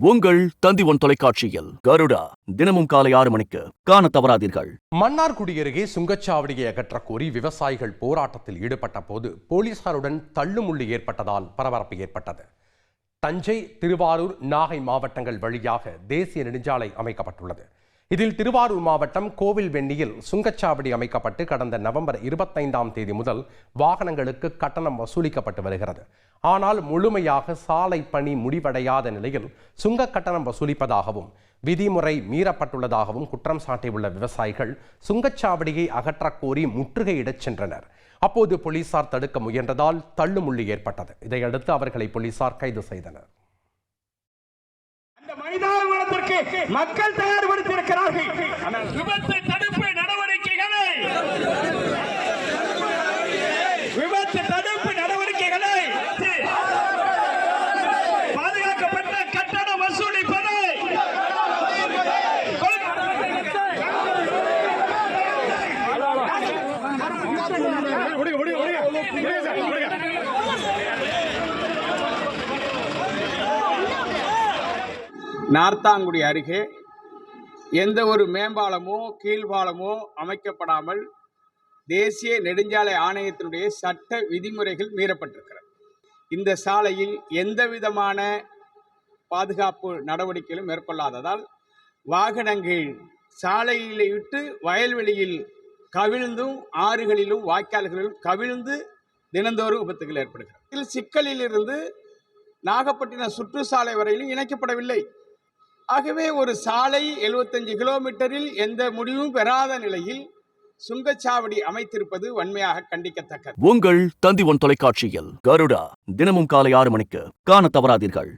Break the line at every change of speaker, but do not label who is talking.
உங்கள் தந்தி ஒன் தொலைக்காட்சியில் கருடா தினமும் காலை ஆறு மணிக்கு காண தவறாதீர்கள்.
மன்னார்குடி அருகே சுங்கச்சாவடியை அகற்றக் கோரி விவசாயிகள் போராட்டத்தில் ஈடுபட்ட போது போலீசாருடன் தள்ளுமுள்ளு ஏற்பட்டதால் பரபரப்பு ஏற்பட்டது. தஞ்சை திருவாரூர் நாகை மாவட்டங்கள் வழியாக தேசிய நெடுஞ்சாலை அமைக்கப்பட்டுள்ளது. இதில் திருவாரூர் மாவட்டம் கோவில் வெண்ணியில் சுங்கச்சாவடி அமைக்கப்பட்டு கடந்த நவம்பர் இருபத்தைந்தாம் தேதி முதல் வாகனங்களுக்கு கட்டணம் வசூலிக்கப்பட்டு வருகிறது. ஆனால் முழுமையாக சாலை பணி முடிவடையாத நிலையில் சுங்க கட்டணம் வசூலிப்பதாகவும் விதிமுறை மீறப்பட்டுள்ளதாகவும் குற்றம் சாட்டியுள்ள விவசாயிகள் சுங்கச்சாவடியை அகற்றக்கோரி முற்றுகையிடச் சென்றனர். அப்போது போலீசார் தடுக்க முயன்றதால் தள்ளுமுள்ளு ஏற்பட்டது. இதையடுத்து அவர்களை போலீசார் கைது செய்தனர்.
மைதானத்திற்கு மக்கள் தயார்படுத்தி இருக்கிறார்கள்
விபத்து தடுப்பு நடவடிக்கைகளை.
விபத்து தடுப்பு நடவடிக்கைகளை.
பாதுகாக்கப்பட்ட கட்டணம் வசூலிப்பதை.
நார்த்தாங்குடி அருகே எந்த ஒரு மேம்பாலமோ கீழ்பாலமோ அமைக்கப்படாமல் தேசிய நெடுஞ்சாலை ஆணையத்தினுடைய சட்ட விதிமுறைகள் மீறப்பட்டிருக்கிறது. இந்த சாலையில் எந்த விதமான பாதுகாப்பு நடவடிக்கைகளும் மேற்கொள்ளாததால் வாகனங்கள் சாலையில் விட்டு வயல்வெளியில் கவிழ்ந்தும் ஆறுகளிலும் வாய்க்கால்களிலும் கவிழ்ந்து தினந்தோறும் விபத்துகள் ஏற்படுகிறது. இதில் சிக்கலில் இருந்து நாகப்பட்டினம் சுற்றுச்சாலை வரையிலும் இணைக்கப்படவில்லை. ஆகவே ஒரு சாலை 75 கிலோமீட்டரில் எந்த முடிவும் பெறாத நிலையில் சுங்கச்சாவடி அமைத்திருப்பது வன்மையாக கண்டிக்கத்தக்கது.
உங்கள் தந்தி ஒன் தொலைக்காட்சியில் கருடா தினமும் காலை ஆறு மணிக்கு காண தவறாதீர்கள்.